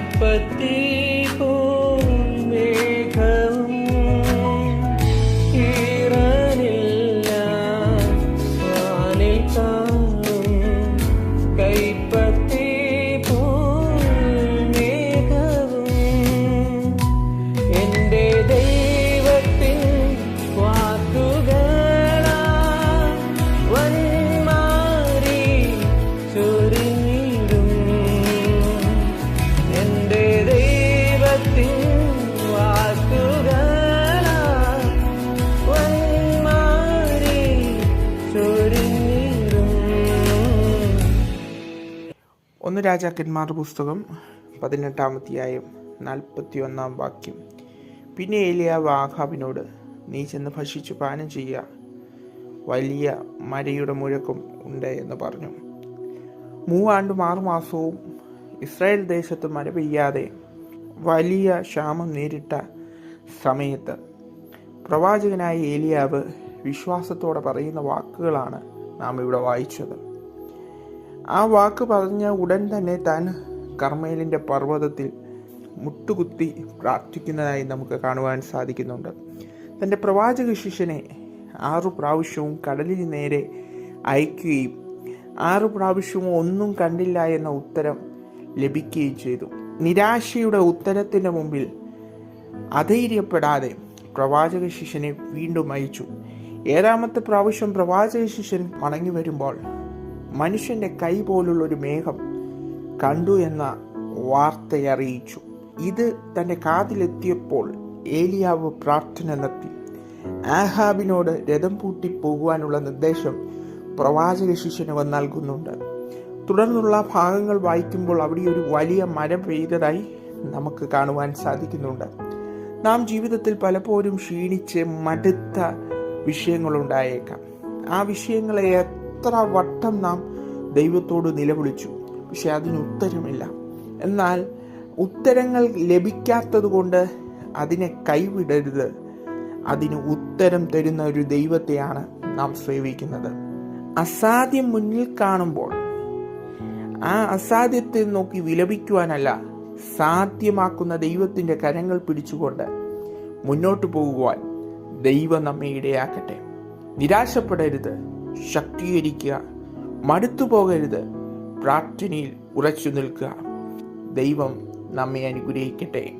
गणपति ഒന്ന് രാജാക്കന്മാർ പുസ്തകം പതിനെട്ടാമത്തെയായും നാൽപ്പത്തി ഒന്നാം വാക്യം. പിന്നെ ഏലിയാവ് ആഹാബിനോട് നീ ചെന്ന് ഭക്ഷിച്ചു പാനം ചെയ്യുക വലിയ മരയുടെ മുഴക്കം ഉണ്ട് എന്ന് പറഞ്ഞു. മൂവാണ്ടും ആറുമാസവും ഇസ്രായേൽ ദേശത്ത് മഴ പെയ്യാതെ വലിയ ക്ഷാമം നേരിട്ട സമയത്ത് പ്രവാചകനായ ഏലിയാവ് വിശ്വാസത്തോടെ പറയുന്ന വാക്കുകളാണ് നാം ഇവിടെ വായിച്ചത്. ആ വാക്ക് പറഞ്ഞ ഉടൻ തന്നെ താൻ കർമ്മേലിന്റെ പർവതത്തിൽ മുട്ടുകുത്തി പ്രാർത്ഥിക്കുന്നതായി നമുക്ക് കാണുവാൻ സാധിക്കുന്നുണ്ട്. തന്റെ പ്രവാചക ശിഷ്യനെ ആറു പ്രാവശ്യവും കടലിന് നേരെ അയക്കുകയും ആറു പ്രാവശ്യവും ഒന്നും കണ്ടില്ല എന്ന ഉത്തരം ലഭിക്കുകയും ചെയ്തു. നിരാശയുടെ ഉത്തരത്തിന്റെ മുമ്പിൽ അധൈര്യപ്പെടാതെ പ്രവാചക ശിഷ്യനെ വീണ്ടും അയച്ചു. ഏഴാമത്തെ പ്രാവശ്യം പ്രവാചക ശിഷ്യൻ മടങ്ങി വരുമ്പോൾ മനുഷ്യന്റെ കൈ പോലുള്ള ഒരു മേഘം കണ്ടു എന്ന വാർത്തയറിയിച്ചു. ഇത് തന്റെ കാതിലെത്തിയപ്പോൾ ഏലിയാവ് പ്രാർത്ഥന നടത്തി. ആഹാബിനോട് രഥം പൂട്ടി പോകുവാനുള്ള നിർദ്ദേശം പ്രവാചക ശിഷ്യന് വന്ന് നൽകുന്നുണ്ട്. തുടർന്നുള്ള ഭാഗങ്ങൾ വായിക്കുമ്പോൾ അവിടെ ഒരു വലിയ മഴ പെയ്തതായി നമുക്ക് കാണുവാൻ സാധിക്കുന്നുണ്ട്. നാം ജീവിതത്തിൽ പലപ്പോഴും ക്ഷീണിച്ച് മടുത്ത വിഷയങ്ങളുണ്ടായേക്കാം. ആ വിഷയങ്ങളെ എത്ര വട്ടം നാം ദൈവത്തോട് നിലവിളിച്ചു. പക്ഷെ അതിന് ഉത്തരമില്ല. എന്നാൽ ഉത്തരങ്ങൾ ലഭിക്കാത്തത് കൊണ്ട് അതിനെ കൈവിടരുത്. അതിന് ഉത്തരം തരുന്ന ഒരു ദൈവത്തെയാണ് നാം സേവിക്കുന്നത്. അസാധ്യം മുന്നിൽ കാണുമ്പോൾ ആ അസാധ്യത്തെ നോക്കി വിലപിക്കുവാനല്ല സാധ്യമാക്കുന്ന ദൈവത്തിന്റെ കരങ്ങൾ പിടിച്ചുകൊണ്ട് മുന്നോട്ട് പോകുവാൻ ദൈവം നമ്മെ ഇടയാക്കട്ടെ. നിരാശപ്പെടരുത്. ശക്തീകരിക്കുക. മടുത്തു പോകരുത്. പ്രാർത്ഥനയിൽ ഉറച്ചു നിൽക്കുക. ദൈവം നമ്മെ അനുഗ്രഹിക്കട്ടെ.